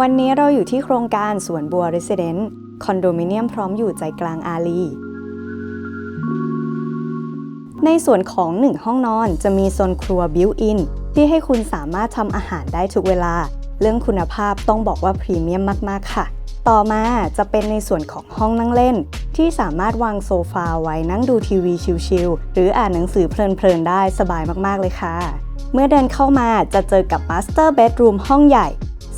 วันนี้เราอยู่ที่โครงการสวนบัวเรสเดนต์คอนโดมิเนียมพร้อมอยู่ใจกลางอารีในส่วนของ 1 ห้องนอนจะมีโซนครัวบิวอินที่ให้คุณสามารถทำอาหารได้ทุกเวลา เรื่องคุณภาพต้องบอกว่าพรีเมียมมาก ๆ ค่ะ ต่อมาจะเป็นในส่วนของห้องนั่งเล่น ที่สามารถวางโซฟาไว้นั่งดูทีวีชิลๆหรืออ่านหนังสือเพลิน ๆ ได้สบายมาก ๆ เลยค่ะ เมื่อเดินเข้ามาจะเจอกับมาสเตอร์เบดรูมห้องใหญ่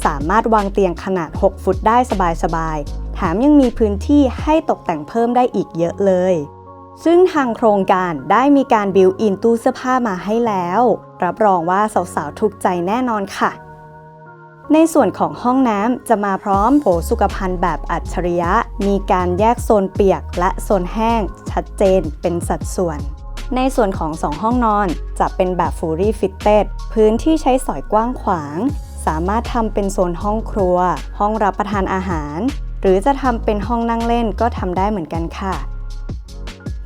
สามารถวางเตียงขนาด 6 ฟุตได้สบายๆแถมยังมีพื้นที่ให้ตกแต่งเพิ่มได้อีกเยอะเลย ซึ่งทางโครงการได้มีการบิวอินตู้เสื้อผ้ามาให้แล้ว รับรองว่าสาวๆถูกใจแน่นอนค่ะ ในส่วนของห้องน้ำจะมาพร้อมโถสุขภัณฑ์แบบอัจฉริยะ มีการแยกโซนเปียกและโซนแห้ง ชัดเจนเป็นสัดส่วนในส่วนของ 2 ห้องนอนจะเป็นแบบ fully fitted พื้นที่ใช้สอยกว้างขวาง สามารถทำเป็นโซนห้องครัว ห้องรับประทานอาหาร หรือจะทำเป็นห้องนั่งเล่นก็ทำได้เหมือนกันค่ะ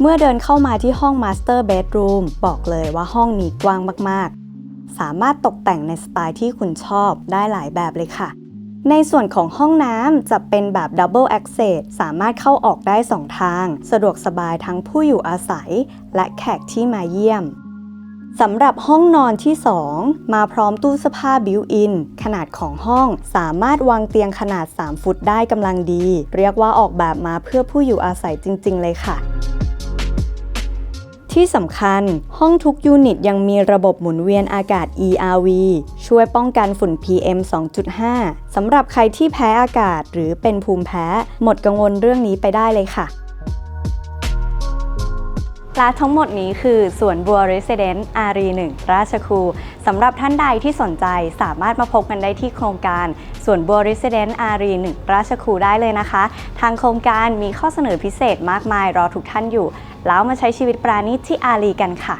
เมื่อเดินเข้ามาที่ห้อง Master Bedroom บอกเลยว่าห้องนี้กว้างมากๆ สามารถตกแต่งในสไตล์ที่คุณชอบได้หลายแบบเลยค่ะ ในส่วนของห้องน้ำจะเป็นแบบ Double Access สามารถเข้าออกได้ 2 ทาง สะดวกสบายทั้งผู้อยู่อาศัย และแขกที่มาเยี่ยม สำหรับห้องนอนที่ 2 มาพร้อมตู้เสื้อผ้าบิวอิน ขนาดของห้องสามารถวางเตียงขนาด 3 ฟุตได้กำลังดี เรียกว่าออกแบบมาเพื่อผู้อยู่อาศัยจริง ๆ เลยค่ะที่สำคัญ ห้องทุกยูนิตยังมีระบบหมุนเวียนอากาศ ERV ช่วยป้องกันฝุ่น PM 2.5 สำหรับใครที่แพ้อากาศหรือเป็นภูมิแพ้ หมดกังวลเรื่องนี้ไปได้เลยค่ะ และทั้งหมดนี้คือสวนบัวรีเซเดนต์อารีหนึ่งราชครูสำหรับท่านใดที่สนใจสามารถมาพบกันได้ที่โครงการสวนบัวรีเซเดนต์อารีหนึ่งราชครูได้เลยนะคะ ทางโครงการมีข้อเสนอพิเศษมากมายรอทุกท่านอยู่ แล้วมาใช้ชีวิตปราณีตที่อารีกันค่ะ